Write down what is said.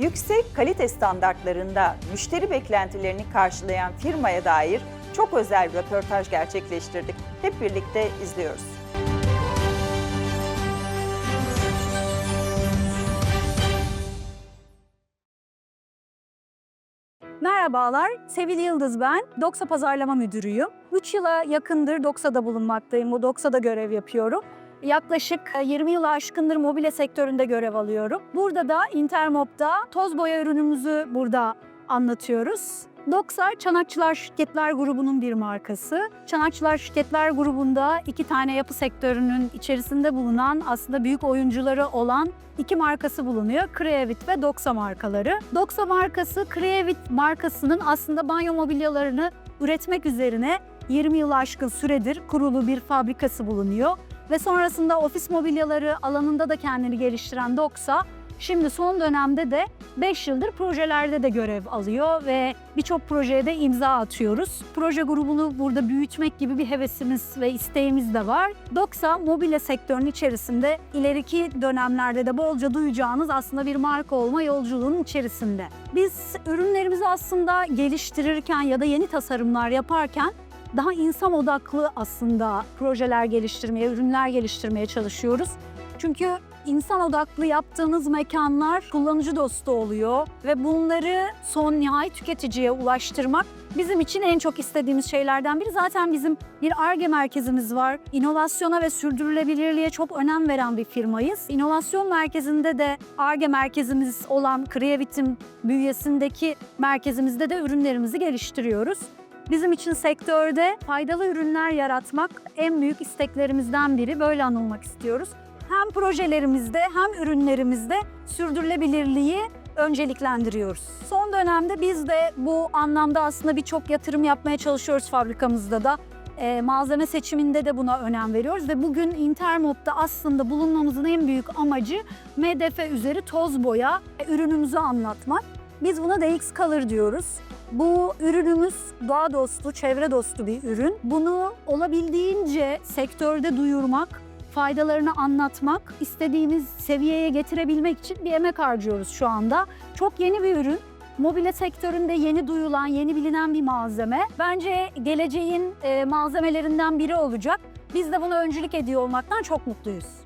Yüksek kalite standartlarında müşteri beklentilerini karşılayan firmaya dair çok özel bir röportaj gerçekleştirdik. Hep birlikte izliyoruz. Merhabalar, Sevil Yıldız ben. Doksa Pazarlama Müdürüyüm. 3 yıla yakındır Doksa'da bulunmaktayım. Bu Doksa'da görev yapıyorum. Yaklaşık e, 20 yılı aşkındır mobilya sektöründe görev alıyorum. Burada da Intermob'da toz boya ürünümüzü burada anlatıyoruz. Doksar Çanakçılar Şirketler grubunun bir markası. Çanakçılar Şirketler grubunda iki tane yapı sektörünün içerisinde bulunan aslında büyük oyuncuları olan iki markası bulunuyor. Creavit ve Doxa markaları. Doxa markası Creavit markasının aslında banyo mobilyalarını üretmek üzerine 20 yıl aşkın süredir kurulu bir fabrikası bulunuyor. Ve sonrasında ofis mobilyaları alanında da kendini geliştiren Doxa, şimdi son dönemde de 5 yıldır projelerde de görev alıyor ve birçok projeye de imza atıyoruz. Proje grubunu burada büyütmek gibi bir hevesimiz ve isteğimiz de var. Doxa mobilya sektörünün içerisinde ileriki dönemlerde de bolca duyacağınız aslında bir marka olma yolculuğunun içerisinde. Biz ürünlerimizi aslında geliştirirken ya da yeni tasarımlar yaparken daha insan odaklı aslında projeler geliştirmeye, ürünler geliştirmeye çalışıyoruz. Çünkü insan odaklı yaptığınız mekanlar kullanıcı dostu oluyor ve bunları son nihai tüketiciye ulaştırmak bizim için en çok istediğimiz şeylerden biri. Zaten bizim bir ARGE merkezimiz var. İnovasyona ve sürdürülebilirliğe çok önem veren bir firmayız. İnovasyon merkezinde de ARGE merkezimiz olan Creavit'in bünyesindeki merkezimizde de ürünlerimizi geliştiriyoruz. Bizim için sektörde faydalı ürünler yaratmak en büyük isteklerimizden biri. Böyle anılmak istiyoruz. Hem projelerimizde hem ürünlerimizde sürdürülebilirliği önceliklendiriyoruz. Son dönemde biz de bu anlamda aslında birçok yatırım yapmaya çalışıyoruz fabrikamızda da. Ee, malzeme seçiminde de buna önem veriyoruz ve bugün Intermob'da aslında bulunmamızın en büyük amacı MDF üzeri toz boya e, ürünümüzü anlatmak. Biz buna DX Color diyoruz. Bu ürünümüz doğa dostu, çevre dostu bir ürün. Bunu olabildiğince sektörde duyurmak, faydalarını anlatmak, istediğimiz seviyeye getirebilmek için bir emek harcıyoruz şu anda. Çok yeni bir ürün. Mobilya sektöründe yeni duyulan, yeni bilinen bir malzeme. Bence geleceğin e, malzemelerinden biri olacak. Biz de buna öncülük ediyor olmaktan çok mutluyuz.